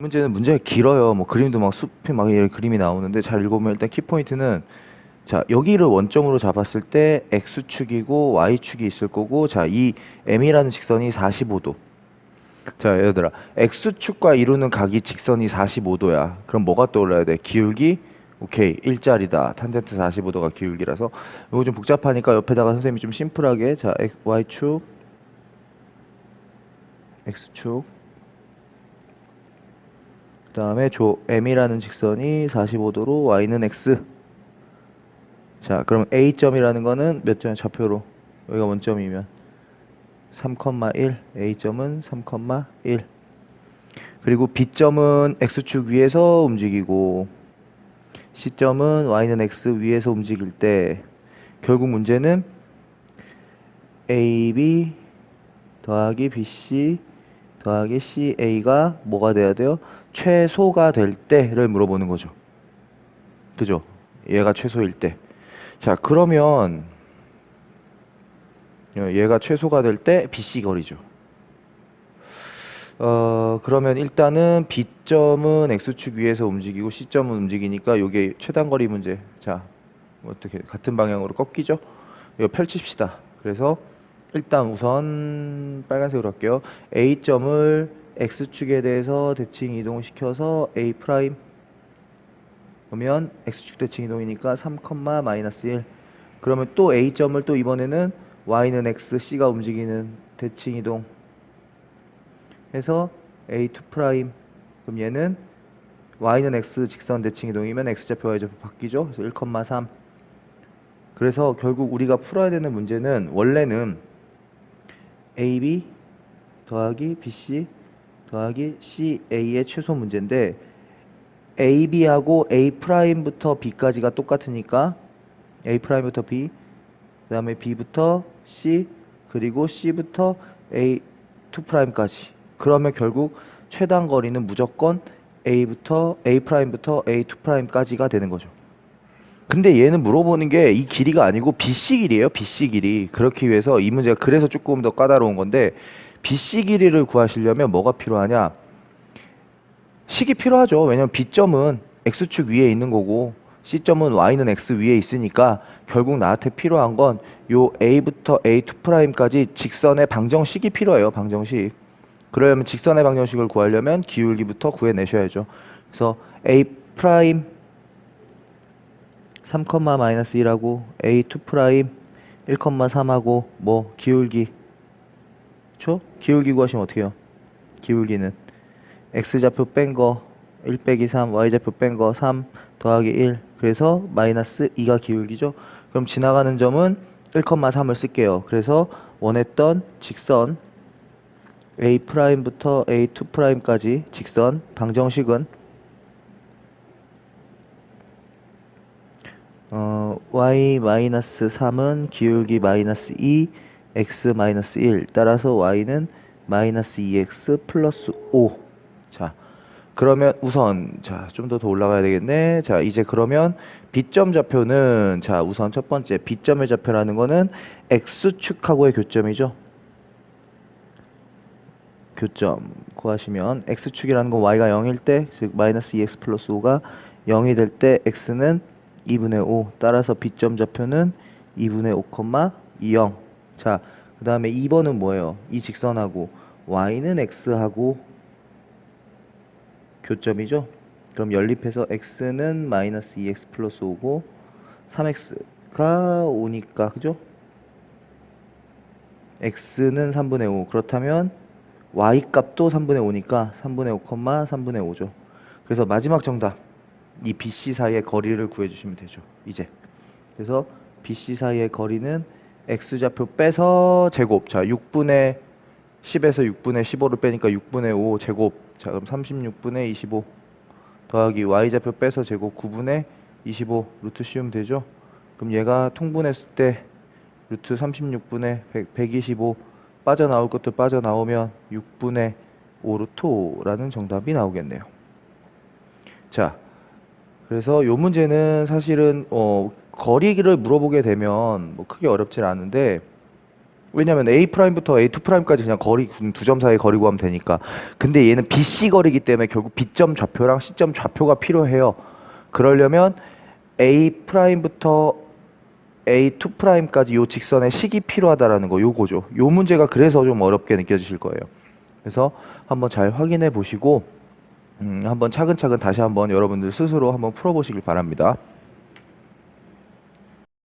문제는 문제가 길어요. 뭐 그림도 막 숲이 막 이런 그림이 나오는데 잘 읽어보면 일단 키포인트는 자 여기를 원점으로 잡았을 때 x축이고 y축이 있을 거고 자 이 m이라는 직선이 45도. 자 얘들아 x축과 이루는 각이 직선이 45도야. 그럼 뭐가 떠올라야 돼? 기울기 오케이 일자리다. 탄젠트 45도가 기울기라서 이거 좀 복잡하니까 옆에다가 선생님이 좀 심플하게 자 y축 x축 그 다음에 조 m이라는 직선이 45도로 y는 x. 자 그럼 a점이라는 거는 몇 점 좌표로. 여기가 원점이면. 3,1 a점은 3,1 그리고 b점은 x축 위에서 움직이고 c점은 y는 x 위에서 움직일 때 결국 문제는 ab 더하기 bc 더하기 ca가 뭐가 돼야 돼요? 최소가 될 때를 물어보는 거죠. 그죠? 얘가 최소일 때. 자, 그러면 어, 얘가 최소가 될 때 BC 거리죠. 어, 그러면 일단은 B점은 X축 위에서 움직이고 C점은 움직이니까 이게 최단 거리 문제. 자, 뭐 어떻게 같은 방향으로 꺾이죠? 이거 펼칩시다. 그래서 일단 우선 빨간색으로 할게요. A점을 X축에 대해서 대칭 이동시켜서 A 프라임 그러면 X축 대칭 이동이니까 3, 마이너스 1 그러면 또 A점을 또 이번에는 Y는 X, C가 움직이는 대칭 이동 해서 A2 프라임. 그럼 얘는 Y는 X 직선 대칭 이동이면 X좌표 Y좌표 바뀌죠? 그래서 1,3 그래서 결국 우리가 풀어야 되는 문제는 원래는 AB 더하기 BC 더하기 CA의 최소 문제인데 AB하고 A 프라임부터 B까지가 똑같으니까 A 프라임부터 B 그 다음에 B부터 C 그리고 C부터 A 2 프라임까지 그러면 결국 최단 거리는 무조건 A부터 A 프라임부터 A 2 프라임까지가 되는 거죠. 근데 얘는 물어보는 게 이 길이가 아니고 BC 길이에요. BC 길이. 그렇기 위해서 이 문제가 그래서 조금 더 까다로운 건데 BC 길이를 구하시려면 뭐가 필요하냐? 식이 필요하죠. 왜냐면 B점은 X축 위에 있는 거고 C점은 Y는 X 위에 있으니까 결국 나한테 필요한 건 요 A부터 A2 프라임까지 직선의 방정식이 필요해요. 방정식. 그러려면 직선의 방정식을 구하려면 기울기부터 구해내셔야죠. 그래서 A 프라임 3, 마이너스 1하고 A2 프라임 1,3하고 뭐 기울기 죠? 기울기 구하시면 어떻게 해요? 기울기는 x좌표 뺀 거 1 빼기 3 y좌표 뺀 거 3 더하기 1 그래서 마이너스 2가 기울기죠 그럼 지나가는 점은 1,3을 쓸게요 그래서 원했던 직선 a 프라임부터 a2 프라임까지 직선 방정식은 어, y 마이너스 3은 기울기 마이너스 2 x 마이너스 1 따라서 y는 마이너스 2x 플러스 5 자, 그러면 우선 자, 좀 더 더 올라가야 되겠네. 자, 이제 그러면 B점 좌표는 자, 우선 첫 번째 B점의 좌표라는 거는 X축하고의 교점이죠. 교점 구하시면 X축이라는 건 Y가 0일 때, 즉 마이너스 2X 플러스 5가 0이 될 때 X는 2분의 5 따라서 B점 좌표는 2분의 5,20 자, 그 다음에 2번은 뭐예요? 이 직선하고 Y는 X하고 교점이죠. 그럼 연립해서 x는 마이너스 2x 플러스 5고 3x가 5니까 그죠? x는 3분의 5 그렇다면 y 값도 3분의 5니까 3분의 5, 3분의 5죠. 그래서 마지막 정답 이 BC 사이의 거리를 구해주시면 되죠. 이제. 그래서 BC 사이의 거리는 x좌표 빼서 제곱. 자 6분의 10에서 6분의 15를 빼니까 6분의 5 제곱. 자 그럼 36분의 25 더하기 y좌표 빼서 제곱 9분의 25 루트 씌우면 되죠? 그럼 얘가 통분했을 때 루트 36분의 100, 125 빠져나올 것도 빠져나오면 6분의 5 루트 5라는 정답이 나오겠네요. 자 그래서 요 문제는 사실은 어 거리를 물어보게 되면 뭐 크게 어렵질 않은데 왜냐면 A 프라임부터 A2 프라임까지 그냥 거리 두 점 사이 거리 구하면 되니까. 근데 얘는 BC 거리기 때문에 결국 B점 좌표랑 C점 좌표가 필요해요. 그러려면 A 프라임부터 A2 프라임까지 요 직선의 식이 필요하다라는 거 요거죠. 요 문제가 그래서 좀 어렵게 느껴지실 거예요. 그래서 한번 잘 확인해 보시고 음, 한번 차근차근 다시 한번 여러분들 스스로 한번 풀어 보시길 바랍니다.